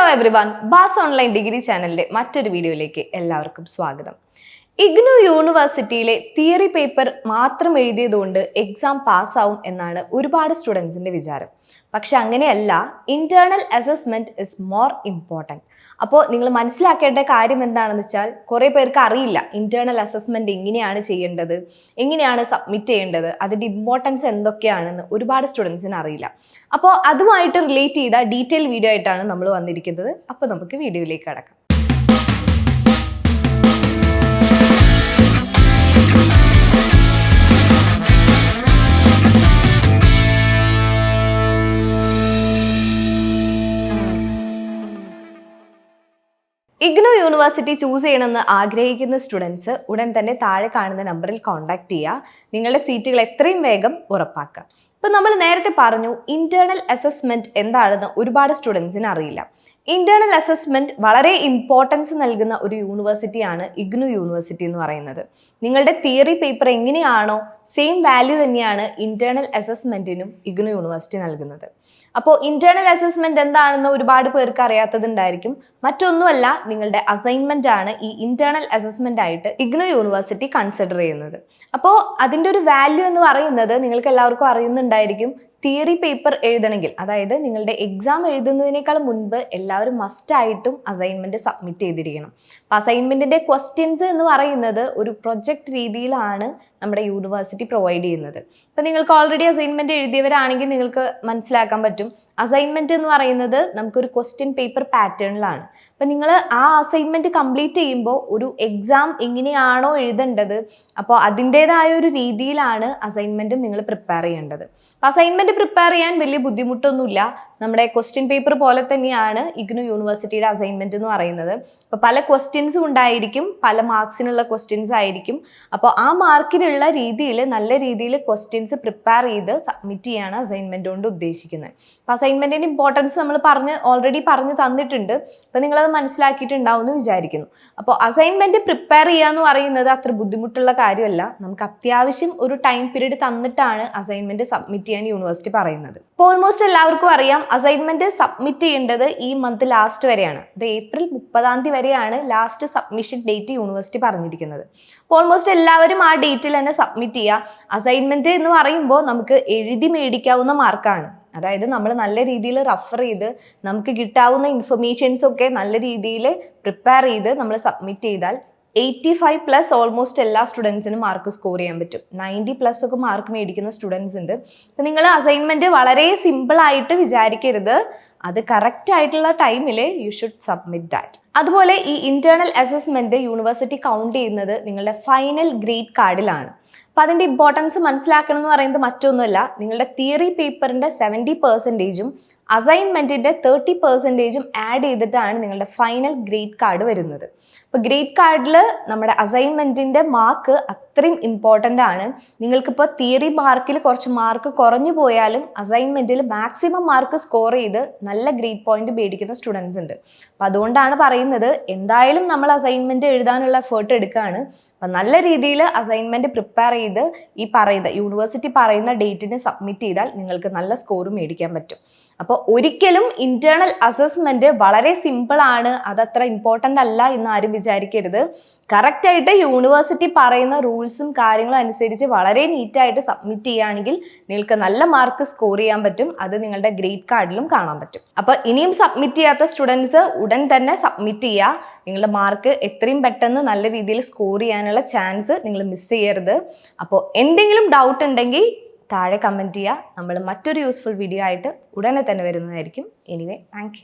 Hello everyone bass online degree ചാനലിലെ മറ്റൊരു വീഡിയോയിലേക്ക് എല്ലാവർക്കും സ്വാഗതം. ഇഗ്നു യൂണിവേഴ്സിറ്റിയിലെ തിയറി പേപ്പർ മാത്രം എഴുതിയതുകൊണ്ട് എക്സാം പാസ്സാവും എന്നാണ് ഒരുപാട് സ്റ്റുഡൻസിന്റെ വിചാരം. പക്ഷെ അങ്ങനെയല്ല internal assessment is more important അപ്പോൾ നിങ്ങൾ മനസ്സിലാക്കേണ്ട കാര്യം എന്താണെന്ന് വെച്ചാൽ കുറേ പേർക്ക് അറിയില്ല ഇന്റേണൽ അസസ്മെന്റ് എങ്ങനെയാണ് ചെയ്യേണ്ടത് എങ്ങനെയാണ് സബ്മിറ്റ് ചെയ്യേണ്ടത് അതിന്റെ ഇമ്പോർട്ടൻസ് എന്തൊക്കെയാണെന്ന് ഒരുപാട് സ്റ്റുഡൻസിന് അറിയില്ല. അപ്പോൾ അതുമായിട്ട് റിലേറ്റ് ചെയ്ത ഡീറ്റെയിൽ വീഡിയോ ആയിട്ടാണ് നമ്മൾ വന്നിരിക്കുന്നത്. അപ്പോൾ നമുക്ക് വീഡിയോയിലേക്ക് കടക്കാം. ഇഗ്നോ യൂണിവേഴ്സിറ്റി ചൂസ് ചെയ്യണമെന്ന് ആഗ്രഹിക്കുന്ന സ്റ്റുഡൻസ് ഉടൻ തന്നെ താഴെ കാണുന്ന നമ്പറിൽ കോൺടാക്ട് ചെയ്യുക. നിങ്ങളുടെ സീറ്റുകൾ എത്രയും വേഗം ഉറപ്പാക്കുക. ഇപ്പം നമ്മൾ നേരത്തെ പറഞ്ഞു ഇന്റേണൽ അസസ്മെന്റ് എന്താണെന്ന് ഒരുപാട് സ്റ്റുഡൻസിന് അറിയില്ല. ഇന്റേണൽ അസസ്മെന്റ് വളരെ ഇമ്പോർട്ടൻസ് നൽകുന്ന ഒരു യൂണിവേഴ്സിറ്റിയാണ് ഇഗ്നു യൂണിവേഴ്സിറ്റി എന്ന് പറയുന്നത്. നിങ്ങളുടെ തിയറി പേപ്പർ എങ്ങനെയാണോ സെയിം വാല്യൂ തന്നെയാണ് ഇന്റേണൽ അസസ്മെന്റിനും ഇഗ്നു യൂണിവേഴ്സിറ്റി നൽകുന്നത്. അപ്പോൾ ഇന്റേണൽ അസസ്മെന്റ് എന്താണെന്ന് ഒരുപാട് പേർക്ക് അറിയാത്തതുണ്ടായിരിക്കും. മറ്റൊന്നുമല്ല നിങ്ങളുടെ അസൈൻമെന്റ് ആണ് ഈ ഇന്റേണൽ അസസ്മെന്റ് ആയിട്ട് ഇഗ്നോ യൂണിവേഴ്സിറ്റി കൺസിഡർ ചെയ്യുന്നത്. അപ്പോൾ അതിന്റെ ഒരു വാല്യൂ എന്ന് പറയുന്നത് നിങ്ങൾക്ക് എല്ലാവർക്കും അറിയുന്നുണ്ടായിരിക്കും. തിയറി പേപ്പർ എഴുതണമെങ്കിൽ അതായത് നിങ്ങളുടെ എക്സാം എഴുതുന്നതിനേക്കാൾ മുൻപ് എല്ലാവരും മസ്റ്റായിട്ടും ആയിട്ടും അസൈൻമെന്റ് സബ്മിറ്റ് ചെയ്തിരിക്കണം. അപ്പം അസൈൻമെന്റിന്റെ ക്വസ്റ്റ്യൻസ് എന്ന് പറയുന്നത് ഒരു പ്രൊജക്റ്റ് രീതിയിലാണ് നമ്മുടെ യൂണിവേഴ്സിറ്റി പ്രൊവൈഡ് ചെയ്യുന്നത്. ഇപ്പം നിങ്ങൾക്ക് ഓൾറെഡി അസൈൻമെന്റ് എഴുതിയവരാണെങ്കിൽ നിങ്ങൾക്ക് മനസ്സിലാക്കാൻ പറ്റും. അസൈൻമെന്റ് എന്ന് പറയുന്നത് നമുക്കൊരു ക്വസ്റ്റ്യൻ പേപ്പർ പാറ്റേണിലാണ് അപ്പം നിങ്ങൾ ആ അസൈൻമെന്റ് കംപ്ലീറ്റ് ചെയ്യുമ്പോൾ ഒരു എക്സാം എങ്ങനെയാണോ എഴുതേണ്ടത് അപ്പോൾ അതിന്റേതായ ഒരു രീതിയിലാണ് അസൈൻമെന്റ് നിങ്ങൾ പ്രിപ്പയർ ചെയ്യേണ്ടത്. അസൈൻമെന്റ് പ്രിപ്പയർ ചെയ്യാൻ വലിയ ബുദ്ധിമുട്ടൊന്നുമില്ല. നമ്മുടെ ക്വസ്റ്റ്യൻ പേപ്പർ പോലെ തന്നെയാണ് ഇഗ്നു യൂണിവേഴ്സിറ്റിയുടെ അസൈൻമെന്റ് എന്ന് പറയുന്നത്. അപ്പോൾ പല ക്വസ്റ്റ്യൻസും ഉണ്ടായിരിക്കും പല മാർക്സിനുള്ള ക്വസ്റ്റ്യൻസ് ആയിരിക്കും. അപ്പോൾ ആ മാർക്കിനുള്ള രീതിയിൽ നല്ല രീതിയിൽ ക്വസ്റ്റ്യൻസ് പ്രിപ്പയർ ചെയ്ത് സബ്മിറ്റ് ചെയ്യാണ് അസൈൻമെന്റ് കൊണ്ട് ഉദ്ദേശിക്കുന്നത്. അപ്പോൾ അസൈൻമെന്റിന്റെ ഇമ്പോർട്ടൻസ് നമ്മൾ പറഞ്ഞ് ഓൾറെഡി പറഞ്ഞു തന്നിട്ടുണ്ട്. അപ്പോൾ നിങ്ങളത് മനസ്സിലാക്കിയിട്ടുണ്ടാവും എന്ന് വിചാരിക്കുന്നു. അപ്പോൾ അസൈൻമെന്റ് പ്രിപ്പയർ ചെയ്യുക എന്ന് പറയുന്നത് അത്ര ബുദ്ധിമുട്ടുള്ള കാര്യമല്ല. നമുക്ക് അത്യാവശ്യം ഒരു ടൈം പീരീഡ് തന്നിട്ടാണ് അസൈൻമെന്റ് സബ്മിറ്റ് ചെയ്യാൻ യൂണിവേഴ്സിറ്റി പറയുന്നത്. ഇപ്പോൾ ഓൾമോസ്റ്റ് എല്ലാവർക്കും അറിയാം അസൈൻമെന്റ് സബ്മിറ്റ് ചെയ്യേണ്ടത് ഈ മന്ത് ലാസ്റ്റ് വരെയാണ്. അത് ഏപ്രിൽ മുപ്പതാം തീയതി വരെയാണ് ലാസ്റ്റ് സബ്മിഷൻ ഡേറ്റ് യൂണിവേഴ്സിറ്റി പറഞ്ഞിരിക്കുന്നത്. അപ്പോൾ ഓൾമോസ്റ്റ് എല്ലാവരും ആ ഡേറ്റിൽ തന്നെ സബ്മിറ്റ് ചെയ്യുക. അസൈൻമെന്റ് എന്ന് പറയുമ്പോൾ നമുക്ക് എഴുതി മേടിക്കാവുന്ന മാർക്കാണ് അതായത് നമ്മൾ നല്ല രീതിയിൽ റഫർ ചെയ്ത് നമുക്ക് കിട്ടാവുന്ന ഇൻഫർമേഷൻസ് ഒക്കെ നല്ല രീതിയിൽ പ്രിപ്പയർ ചെയ്ത് നമ്മൾ സബ്മിറ്റ് ചെയ്താൽ എയ്റ്റി ഫൈവ് പ്ലസ് ഓൾമോസ്റ്റ് എല്ലാ സ്റ്റുഡൻസിനും മാർക്ക് സ്കോർ ചെയ്യാൻ പറ്റും. നയന്റി പ്ലസ് ഒക്കെ മാർക്ക് മേടിക്കുന്ന സ്റ്റുഡൻസ് ഉണ്ട്. അപ്പം നിങ്ങൾ അസൈൻമെന്റ് വളരെ സിമ്പിളായിട്ട് വിചാരിക്കരുത്. അത് കറക്റ്റ് ആയിട്ടുള്ള ടൈമിൽ യു ഷുഡ് സബ്മിറ്റ് ദാറ്റ് അതുപോലെ ഈ ഇന്റേണൽ അസസ്മെന്റ് യൂണിവേഴ്സിറ്റി കൗണ്ട് ചെയ്യുന്നത് നിങ്ങളുടെ ഫൈനൽ ഗ്രേഡ് കാർഡിലാണ് അപ്പോൾ അതിന്റെ ഇമ്പോർട്ടൻസ് മനസ്സിലാക്കണം എന്ന് പറയുന്നത് മറ്റൊന്നുമല്ല. നിങ്ങളുടെ തിയറി പേപ്പറിന്റെ സെവന്റി പെർസെന്റേജും അസൈൻമെന്റിന്റെ തേർട്ടി പെർസെന്റേജും ആഡ് ചെയ്തിട്ടാണ് നിങ്ങളുടെ ഫൈനൽ ഗ്രേഡ് കാർഡ് വരുന്നത്. അപ്പോൾ ഗ്രേഡ് കാർഡിൽ നമ്മുടെ അസൈൻമെന്റിന്റെ മാർക്ക് അത്രയും ഇമ്പോർട്ടന്റ് ആണ്. നിങ്ങൾക്കിപ്പോൾ തിയറി മാർക്കിൽ കുറച്ച് മാർക്ക് കുറഞ്ഞു പോയാലും അസൈൻമെന്റിൽ മാക്സിമം മാർക്ക് സ്കോർ ചെയ്ത് നല്ല ഗ്രേഡ് പോയിന്റ് മേടിക്കുന്ന സ്റ്റുഡൻസ് ഉണ്ട്. അപ്പോൾ അതുകൊണ്ടാണ് പറയുന്നത് എന്തായാലും നമ്മൾ അസൈൻമെന്റ് എഴുതാനുള്ള എഫേർട്ട് എടുക്കുകയാണ്. അപ്പം നല്ല രീതിയിൽ അസൈൻമെന്റ് പ്രിപ്പയർ ചെയ്ത് ഈ പറയുന്ന യൂണിവേഴ്സിറ്റി പറയുന്ന ഡേറ്റിന് സബ്മിറ്റ് ചെയ്താൽ നിങ്ങൾക്ക് നല്ല സ്കോർ മേടിക്കാൻ പറ്റും. അപ്പോൾ ഒരിക്കലും ഇന്റേർണൽ അസസ്മെന്റ് വളരെ സിമ്പിളാണ് അതത്ര ഇമ്പോർട്ടന്റ് അല്ല എന്ന് ആരും വിചാരിക്കരുത്. കറക്റ്റായിട്ട് യൂണിവേഴ്സിറ്റി പറയുന്ന റൂൾസും കാര്യങ്ങളും അനുസരിച്ച് വളരെ നീറ്റായിട്ട് സബ്മിറ്റ് ചെയ്യുകയാണെങ്കിൽ നിങ്ങൾക്ക് നല്ല മാർക്ക് സ്കോർ ചെയ്യാൻ പറ്റും. അത് നിങ്ങളുടെ ഗ്രേഡ് കാർഡിലും കാണാൻ പറ്റും. അപ്പോൾ ഇനിയും സബ്മിറ്റ് ചെയ്യാത്ത സ്റ്റുഡൻസ് ഉടൻ തന്നെ സബ്മിറ്റ് ചെയ്യുക. നിങ്ങളുടെ മാർക്ക് എത്രയും പെട്ടെന്ന് നല്ല രീതിയിൽ സ്കോർ ചെയ്യാനുള്ള ചാൻസ് നിങ്ങൾ മിസ് ചെയ്യരുത്. അപ്പോൾ എന്തെങ്കിലും ഡൗട്ട് ഉണ്ടെങ്കിൽ താഴെ കമന്റ് ചെയ്യുക നമ്മൾ മറ്റൊരു യൂസ്ഫുൾ വീഡിയോ ആയിട്ട് ഉടനെ തന്നെ വരുന്നതായിരിക്കും. Anyway thank